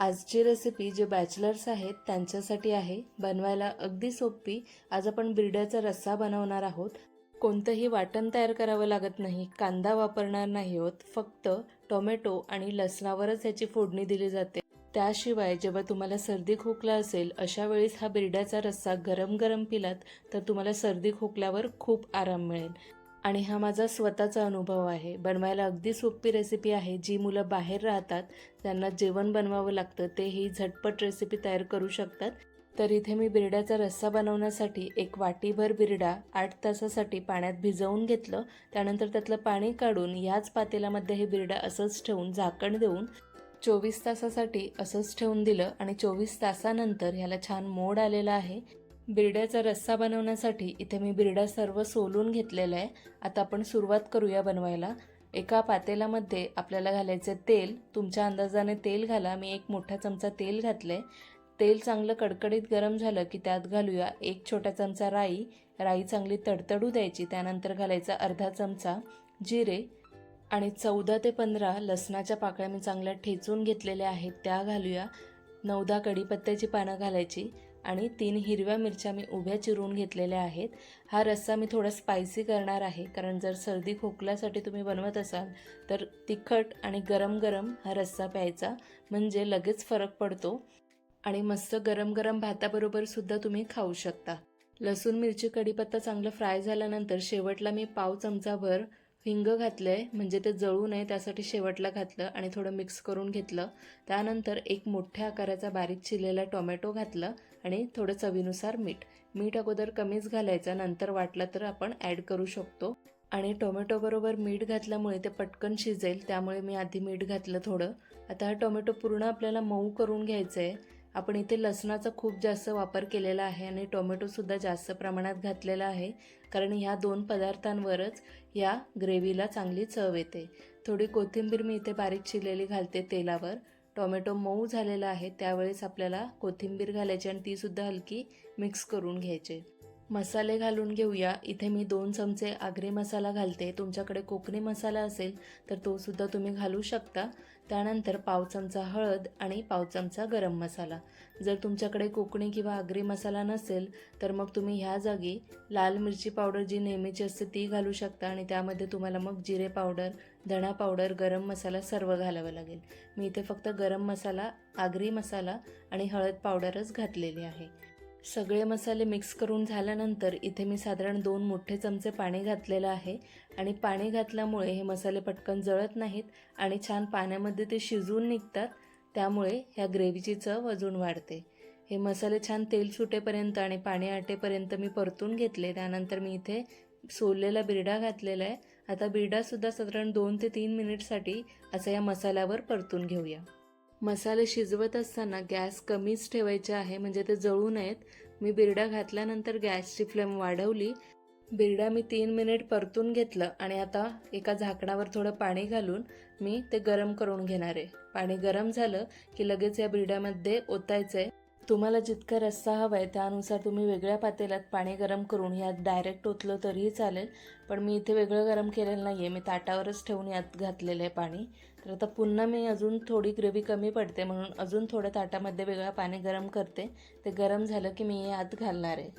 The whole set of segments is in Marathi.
आजची रेसिपी जे बॅचलर्स आहेत त्यांच्यासाठी आहे. बनवायला अगदी सोपी. आज आपण बिरड्याचा रस्सा बनवणार आहोत. कोणतंही वाटण तयार करावं लागत नाही. कांदा वापरणार नाही आहोत फक्त टोमॅटो आणि लसणावरच याची फोडणी दिली जाते. त्याशिवाय जेव्हा तुम्हाला सर्दी खोकला असेल अशा वेळेस हा बिरड्याचा रस्सा गरम गरम पिलात तर तुम्हाला सर्दी खोकल्यावर खूप आराम मिळेल. आणि हा माझा स्वतःचा अनुभव आहे. बनवायला अगदी सोपी रेसिपी आहे. जी मुलं बाहेर राहतात त्यांना जेवण बनवावं लागतं ते ही झटपट रेसिपी तयार करू शकतात. तर इथे मी बिरड्याचा रस्सा बनवण्यासाठी एक वाटीभर बिरडा आठ तासासाठी पाण्यात भिजवून घेतलं. त्यानंतर त्यातलं पाणी काढून याच पातेल्यामध्ये हे बिरडा असंच ठेवून झाकण देऊन चोवीस तासासाठी असंच ठेवून दिलं. आणि चोवीस तासानंतर ह्याला छान मोड आलेला आहे. बिरड्याचा रस्सा बनवण्यासाठी इथे मी बिरडा सर्व सोलून घेतलेला आहे. आता आपण सुरुवात करूया बनवायला. एका पातेल्यामध्ये आपल्याला घालायचं तेल. तुमच्या अंदाजाने तेल घाला. मी एक मोठा चमचा तेल घातलं आहे तेल चांगलं कडकडीत गरम झालं की त्यात घालूया एक छोटा चमचा राई. राई चांगली तडतडू द्यायची. त्यानंतर घालायचा अर्धा चमचा जिरे आणि चौदा ते पंधरा लसणाच्या पाकळ्या मी चांगल्या ठेचून घेतलेल्या आहेत. त्या घालूया. नऊदा कढीपत्त्याची पानं घालायची. आणि तीन हिरव्या मिरच्या मी उभ्या चिरून घेतलेल्या आहेत. हा रस्सा मी थोडा स्पायसी करणार आहे. कारण जर सर्दी खोकल्यासाठी तुम्ही बनवत असाल तर तिखट आणि गरम गरम हा रस्सा प्यायचा. म्हणजे लगेच फरक पडतो. आणि मस्त गरम गरम भाताबरोबर सुद्धा तुम्ही खाऊ शकता. लसूण मिरची कढीपत्ता चांगलं फ्राय झाल्यानंतर शेवटला मी पाव चमचाभर हिंग घातलं आहे म्हणजे ते जळू नये त्यासाठी शेवटला घातलं आणि थोडं मिक्स करून घेतलं. त्यानंतर एक मोठ्या आकाराचा बारीक चिरलेला टोमॅटो घातलं आणि थोडं चवीनुसार मीठ. मीठ अगोदर कमीच घालायचं नंतर वाटलं तर आपण ॲड करू शकतो. आणि टोमॅटोबरोबर मीठ घातल्यामुळे ते पटकन शिजेल त्यामुळे मी आधी मीठ घातलं थोडं. आता हा टोमॅटो पूर्ण आपल्याला मऊ करून घ्यायचं आहे आपण इथे लसणाचा खूप जास्त वापर केलेला आहे आणि टोमॅटोसुद्धा जास्त प्रमाणात घातलेला आहे. कारण ह्या दोन पदार्थांवरच या ग्रेव्हीला चांगली चव येते. थोडी कोथिंबीर मी इथे बारीक चिरलेली घालते तेलावर. टोमॅटो मऊ झालेला आहे त्यावेळेस आपल्याला कोथिंबीर घालायची आणि तीसुद्धा हलकी मिक्स करून घ्यायचे. मसाले घालून घेऊया. इथे मी दोन चमचे आगरी मसाला घालते. तुमच्याकडे कोकणी मसाला असेल तर तो सुद्धा तुम्ही घालू शकता. त्यानंतर पाव चमचा हळद आणि पाव चमचा गरम मसाला. जर तुमच्याकडे कोकणी किंवा आगरी मसाला नसेल तर मग तुम्ही ह्या जागी लाल मिरची पावडर जी नेहमीची असते ती घालू शकता आणि त्यामध्ये तुम्हाला मग जिरे पावडर धणा पावडर गरम मसाला सर्व घालावं लागेल. मी इथे फक्त गरम मसाला आगरी मसाला आणि हळद पावडरच घातलेली आहे. सगळे मसाले मिक्स करून झाल्यानंतर इथे मी साधारण दोन मोठे चमचे पाणी घातलेलं आहे आणि पाणी घातल्यामुळे हे मसाले पटकन जळत नाहीत आणि छान पाण्यामध्ये ते शिजून निघतात त्यामुळे ह्या ग्रेव्हीची चव अजून वाढते. हे मसाले छान तेल सुटेपर्यंत आणि पाणी आटेपर्यंत मी परतून घेतले त्यानंतर मी इथे सोललेला बिरडा घातलेला आहे. आता बिरडासुद्धा साधारण दोन ते तीन मिनिटसाठी असं या मसाल्यावर परतून घेऊया. मसाले शिजवत असताना गॅस कमीच ठेवायचे आहे म्हणजे ते जळू नयेत. मी बिरडा घातल्यानंतर गॅसची फ्लेम वाढवली. बिरडा मी तीन मिनिट परतून घेतलं आणि आता एका झाकणावर थोडं पाणी घालून मी ते गरम करून घेणार आहे. पाणी गरम झालं की लगेच या बिरड्यामध्ये ओतायचं आहे तुम्हाला जितका रस्सा हवा आहे त्यानुसार तुम्ही वेगळ्या पातेल्यात पाणी गरम करून यात डायरेक्ट ओतलं तरीही चालेल पण मी इथे वेगळं गरम केलेलं नाही आहे मी ताटावरच ठेवून यात घातलेलं आहे पाणी. तर आता पुन्हा मी अजून थोडी ग्रेव्ही कमी पडते म्हणून अजून थोड्या ताटामध्ये वेगळं पाणी गरम करते. ते गरम झालं की मी यात घालणार आहे.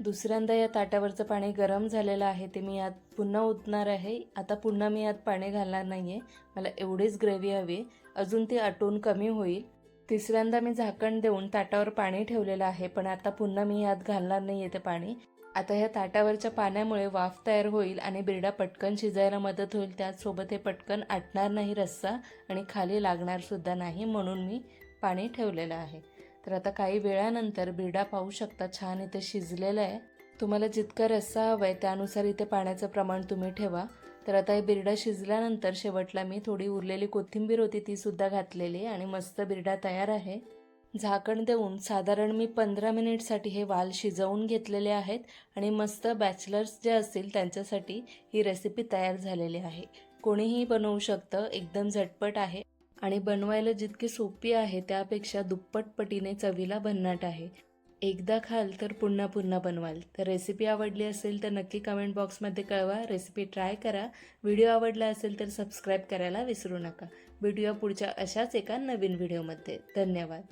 दुसऱ्यांदा या ताटावरचं पाणी गरम झालेलं आहे ते मी यात पुन्हा ओतणार आहे. आता पुन्हा मी यात पाणी घालणार नाही आहे मला एवढीच ग्रेव्ही हवी अजून ती आटून कमी होईल. तिसऱ्यांदा मी झाकण देऊन ताटावर पाणी ठेवलेलं आहे पण आता पुन्हा मी यात घालणार नाही आहे ते पाणी. आता ह्या ताटावरच्या पाण्यामुळे वाफ तयार होईल आणि बिरडा पटकन शिजायला मदत होईल. त्याचसोबत हे पटकन आटणार नाही रस्सा आणि खाली लागणारसुद्धा नाही म्हणून मी पाणी ठेवलेलं आहे. तर आता काही वेळानंतर बिरडा पाहू शकता छान इथे शिजलेलं आहे. तुम्हाला जितका रस्सा हवा आहे त्यानुसार इथे पाण्याचं प्रमाण तुम्ही ठेवा. तर आता हे बिरडा शिजल्यानंतर शेवटला मी थोडी उरलेली कोथिंबीर होती ती सुद्धा घातलेली आणि मस्त बिरडा तयार आहे. झाकण देऊन साधारण मी पंधरा मिनिटसाठी हे वाल शिजवून घेतलेले आहेत आणि मस्त बॅचलर्स जे असतील त्यांच्यासाठी ही रेसिपी तयार झालेली आहे. कोणीही बनवू शकतं एकदम झटपट आहे. आणि बनवायला जितकी सोपी आहे त्यापेक्षा दुप्पट पटीने चवीला भन्नाट आहे. एकदा खाल तर पुन्हा पुन्हा बनवाल. तर रेसिपी आवडली असेल तर नक्की कमेंट बॉक्समध्ये कळवा. रेसिपी ट्राय करा. व्हिडिओ आवडला असेल तर सबस्क्राईब करायला विसरू नका. भेटूया पुढच्या अशाच एका नवीन व्हिडिओमध्ये धन्यवाद.